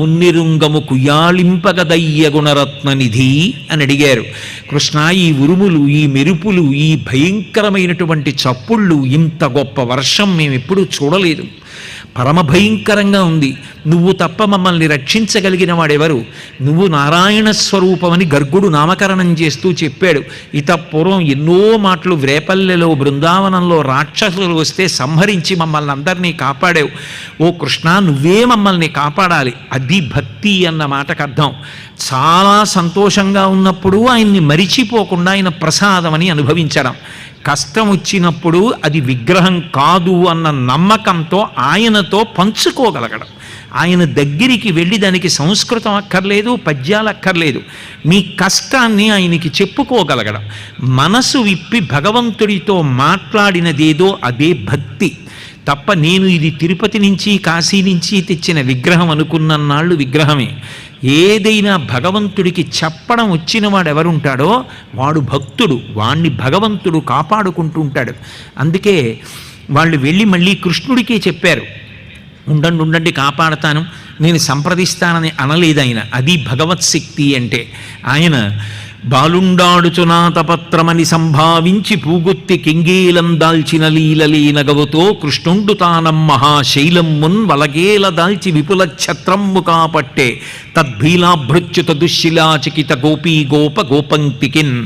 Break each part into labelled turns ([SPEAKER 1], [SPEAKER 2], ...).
[SPEAKER 1] మున్నిరుంగము కుయాళింపగదయ్య గుణరత్న నిధి అని అడిగారు. కృష్ణ ఈ ఉరుములు ఈ మెరుపులు ఈ భయంకరమైనటువంటి చప్పుళ్ళు ఇంత గొప్ప వర్షం మేము ఎప్పుడూ చూడలేదు. పరమభయంకరంగా ఉంది. నువ్వు తప్ప మమ్మల్ని రక్షించగలిగిన వాడెవరు? నువ్వు నారాయణ స్వరూపమని గర్గుడు నామకరణం చేస్తూ చెప్పాడు. ఇత పూర్వం ఎన్నో మాటలు వ్రేపల్లెలో బృందావనంలో రాక్షసులు వస్తే సంహరించి మమ్మల్ని అందరినీ కాపాడావు. ఓ కృష్ణ నువ్వే మమ్మల్ని కాపాడాలి. అది భక్తి అన్న మాటకు అర్థం. చాలా సంతోషంగా ఉన్నప్పుడు ఆయన్ని మరిచిపోకుండా ఆయన ప్రసాదమని అనుభవించడం. కష్టం వచ్చినప్పుడు అది విగ్రహం కాదు అన్న నమ్మకంతో ఆయనతో పంచుకోగలగడం. ఆయన దగ్గరికి వెళ్ళి దానికి సంస్కృతం అక్కర్లేదు పద్యాలు అక్కర్లేదు. మీ కష్టాన్ని ఆయనకి చెప్పుకోగలగడం. మనసు విప్పి భగవంతుడితో మాట్లాడినదేదో అదే భక్తి. తప్ప నేను ఇది తిరుపతి నుంచి కాశీ నుంచి తెచ్చిన విగ్రహం అనుకున్నన్నాళ్ళు విగ్రహమే. ఏదైనా భగవంతుడికి చెప్పడం వచ్చిన వాడు ఎవరుంటాడో వాడు భక్తుడు. వాణ్ణి భగవంతుడు కాపాడుకుంటూ ఉంటాడు. అందుకే వాళ్ళు వెళ్ళి మళ్ళీ కృష్ణుడికే చెప్పారు. ఉండండి ఉండండి కాపాడతాను. నేను సంప్రదిస్తానని అనలేదు ఆయన. అది భగవత్ శక్తి అంటే. ఆయన బాలుండాడుచునాతపత్రమని సంభావించి పూగుత్తి కెంగేలం దాల్చిన లీలలీనగవుతో కృష్ణుండు తానం మహాశైలమ్మున్ వలగేల దాల్చి విపుల ఛత్రమ్ము కాపట్టే తద్భీలాభృత్యుత దుశ్శిలాచికిత గోపీ గోప గోపంక్తికిన్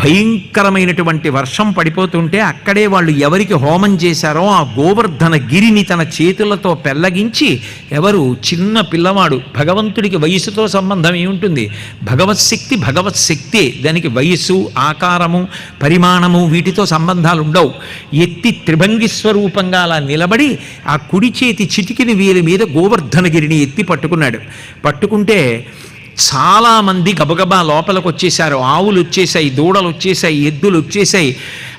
[SPEAKER 1] భయంకరమైనటువంటి వర్షం పడిపోతుంటే అక్కడే వాళ్ళు ఎవరికి హోమం చేశారో ఆ గోవర్ధన గిరిని తన చేతులతో పెల్లగించి ఎవరు? చిన్న పిల్లవాడు. భగవంతుడికి వయసుతో సంబంధం ఏముంటుంది భగవత్శక్తి భగవత్శక్తే దానికి వయస్సు ఆకారము పరిమాణము వీటితో సంబంధాలు ఉండవు. ఎత్తి త్రిభంగి స్వరూపంగా అలా నిలబడి ఆ కుడి చేతి చిటికిని వీరి మీద గోవర్ధనగిరిని ఎత్తి పట్టుకున్నాడు. పట్టుకుంటే చాలామంది గబగబా లోపలికి వచ్చేసారు ఆవులు వచ్చేసాయి దూడలు వచ్చేసాయి ఎద్దులు వచ్చేసాయి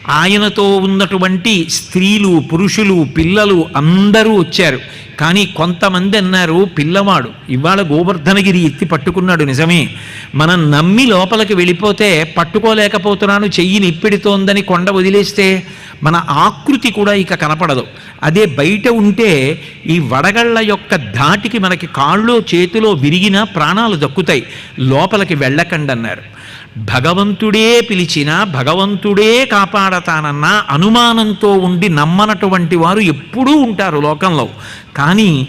[SPEAKER 1] ఆయనతో ఉన్నటువంటి స్త్రీలు పురుషులు పిల్లలు అందరూ వచ్చారు. కానీ కొంతమంది అన్నారు పిల్లవాడు ఇవాళ గోవర్ధనగిరి ఎత్తి పట్టుకున్నాడు నిజమే. మనం నమ్మి లోపలికి వెళ్ళిపోతే పట్టుకోలేకపోతున్నాను చెయ్యి నిప్పిడుతోందని కొండ వదిలేస్తే మన ఆకృతి కూడా ఇక కనపడదు. అదే బయట ఉంటే ఈ వడగళ్ళ యొక్క ధాటికి మనకి కాళ్ళు చేతిలో విరిగినా ప్రాణాలు దక్కుతాయి. లోపలికి వెళ్ళకండి అన్నారు భగవంతుడే పిలిచినా భగవంతుడే కాపాడతానన్న అనుమానంతో ఉండి నమ్మనటువంటి వారు ఎప్పుడూ ఉంటారు లోకంలో. కానీ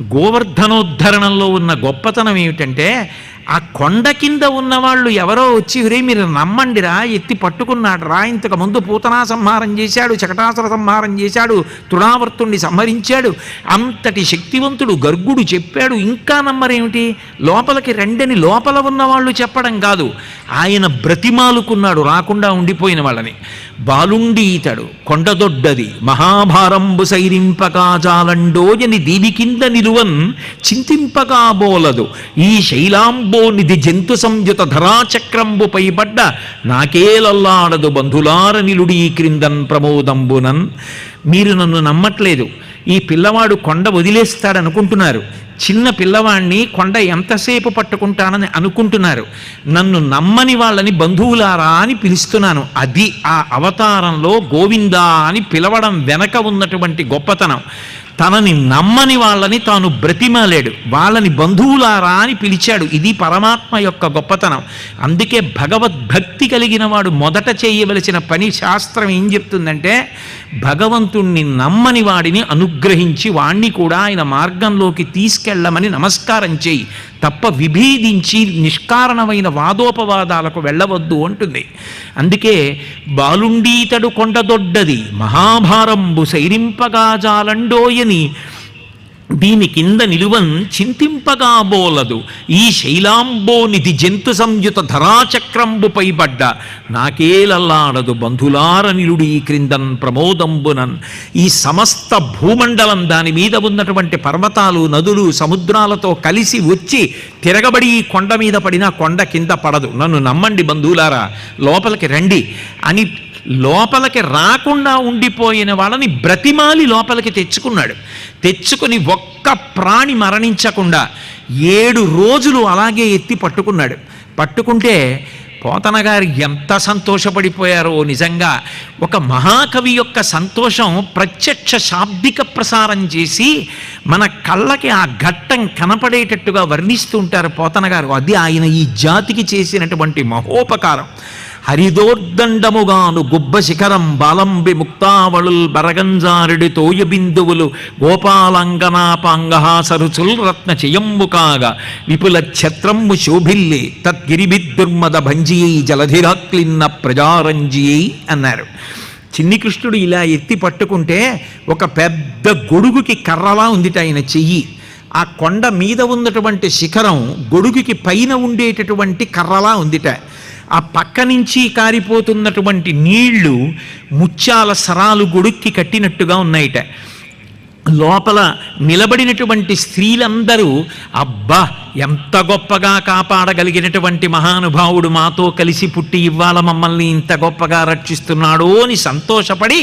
[SPEAKER 1] గోవర్ధనోద్ధరణంలో ఉన్న గొప్పతనం ఏమిటంటే ఆ కొండ కింద ఉన్నవాళ్ళు ఎవరో వచ్చి రే మీరు నమ్మండిరా ఎత్తి పట్టుకున్నాడు రా ఇంతకు ముందు పూతనా సంహారం చేశాడు చకటాసుర సంహారం చేశాడు తృణావర్తుణ్ణి సంహరించాడు అంతటి శక్తివంతుడు గర్గుడు చెప్పాడు ఇంకా నమ్మరేమిటి? లోపలికి రెండని లోపల ఉన్నవాళ్ళు చెప్పడం కాదు ఆయన బ్రతిమాలుకున్నాడు రాకుండా ఉండిపోయిన వాళ్ళని. బాలుండి ఈతడు కొండదొడ్డది మహాభారంబు సైరింపకాజాలండోయని దీని కింద నిలువన్ చింతింపగా బోలదు ఈ శైలాంబు నిధి జంతు సంయుత ధరాచక్రంబు పైబడ్డ నాకేలల్లాడదు బంధులార నిలుడీ క్రిందన్ ప్రమోదంబునన్. మీరు నన్ను నమ్మట్లేదు. ఈ పిల్లవాడు కొండ వదిలేస్తాడనుకుంటున్నారు. చిన్న పిల్లవాణ్ణి కొండ ఎంతసేపు పట్టుకుంటానని అనుకుంటున్నారు. నన్ను నమ్మని వాళ్ళని బంధువులారా అని పిలుస్తున్నాను. అది ఆ అవతారంలో గోవిందా అని పిలవడం వెనక ఉన్నటువంటి గొప్పతనం. తనని నమ్మని వాళ్ళని తాను బ్రతిమలేడు. వాళ్ళని బంధువులారా అని పిలిచాడు. ఇది పరమాత్మ యొక్క గొప్పతనం. అందుకే భగవద్భక్తి కలిగిన వాడు మొదట చేయవలసిన పని శాస్త్రం ఏం చెప్తుందంటే భగవంతుణ్ణి నమ్మని వాడిని అనుగ్రహించి వాణ్ణి కూడా ఆయన మార్గంలోకి తీసుకెళ్ళమని నమస్కారం చేయి. తప్ప విభేదించి నిష్కారణమైన వాదోపవాదాలకు వెళ్ళవద్దు అంటుంది. అందుకే బాలుండీతడు కొండదొడ్డది మహాభారంబు సైరింపగా జాలండోయని దీని కింద నిలువన్ చింతింపగా బోలదు ఈ శైలాంబోనిధి జంతు సంయుత ధరాచక్రంబు పైబడ్డ. నాకేలల్లాడదు బంధులార నిలుడి క్రిందన్ ప్రమోదంబునన్. ఈ సమస్త భూమండలం దాని మీద ఉన్నటువంటి పర్వతాలు నదులు సముద్రాలతో కలిసి వచ్చి తిరగబడి ఈ కొండ మీద పడినా కొండ కింద పడదు. నన్ను నమ్మండి బంధువులారా లోపలికి రండి. అని లోపలికి రాకుండా ఉండిపోయిన వాళ్ళని బ్రతిమాలి లోపలికి తెచ్చుకున్నాడు. తెచ్చుకుని ఒక్క ప్రాణి మరణించకుండా ఏడు రోజులు అలాగే ఎత్తి పట్టుకున్నాడు. పట్టుకుంటే పోతన గారు ఎంత సంతోషపడిపోయారో నిజంగా. ఒక మహాకవి యొక్క సంతోషం ప్రత్యక్ష శాబ్దిక ప్రసారం చేసి మన కళ్ళకి ఆ ఘట్టం కనపడేటట్టుగా వర్ణిస్తూ ఉంటారు పోతన గారు. అది ఆయన ఈ జాతికి చేసినటువంటి మహోపకారం. హరిదోర్దండముగాను గుబ్బ శిఖరం బాలంబి ముక్తావళుల్ బరగంజారుడి తోయ బిందువులు గోపాలంగనాపాంగహాసరుచుల్ రత్న చెయంబు కాగా విపుల ఛత్రంబు శోభిల్లి తద్గిరిబిద్దుర్మద భంజియై జలధిరాక్లిన్న ప్రజారంజియై అన్నారు. చిన్ని కృష్ణుడు ఇలా ఎత్తి పట్టుకుంటే ఒక పెద్ద గొడుగుకి కర్రలా ఉందిట ఆయన చెయ్యి. ఆ కొండ మీద ఉన్నటువంటి శిఖరం గొడుగుకి పైన ఉండేటటువంటి కర్రలా ఉందిట. ఆ పక్క నుంచి కారిపోతున్నటువంటి నీళ్ళు ముత్యాల సరాలు గొడుక్కి కట్టినట్టుగా ఉన్నాయిట. లోపల నిలబడినటువంటి స్త్రీలందరూ అబ్బా ఎంత గొప్పగా కాపాడగలిగినటువంటి మహానుభావుడు మాతో కలిసి పుట్టి ఇవ్వాల మమ్మల్ని ఇంత గొప్పగా రక్షిస్తున్నాడు అని సంతోషపడి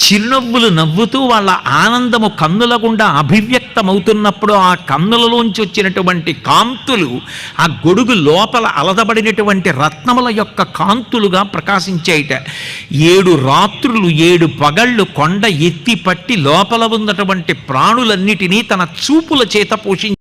[SPEAKER 1] చిరునవ్వులు నవ్వుతూ వాళ్ళ ఆనందము కన్నుల గుండా అవుతున్నప్పుడు ఆ కన్నులలోంచి వచ్చినటువంటి కాంతులు ఆ గొడుగు లోపల అలదబడినటువంటి రత్నముల యొక్క కాంతులుగా ప్రకాశించేయట ఏడు రాత్రులు ఏడు పగళ్ళు కొండ ఎత్తి పట్టి లోపల ఉన్నటువంటి ప్రాణులన్నిటినీ తన చూపుల చేత పోషించి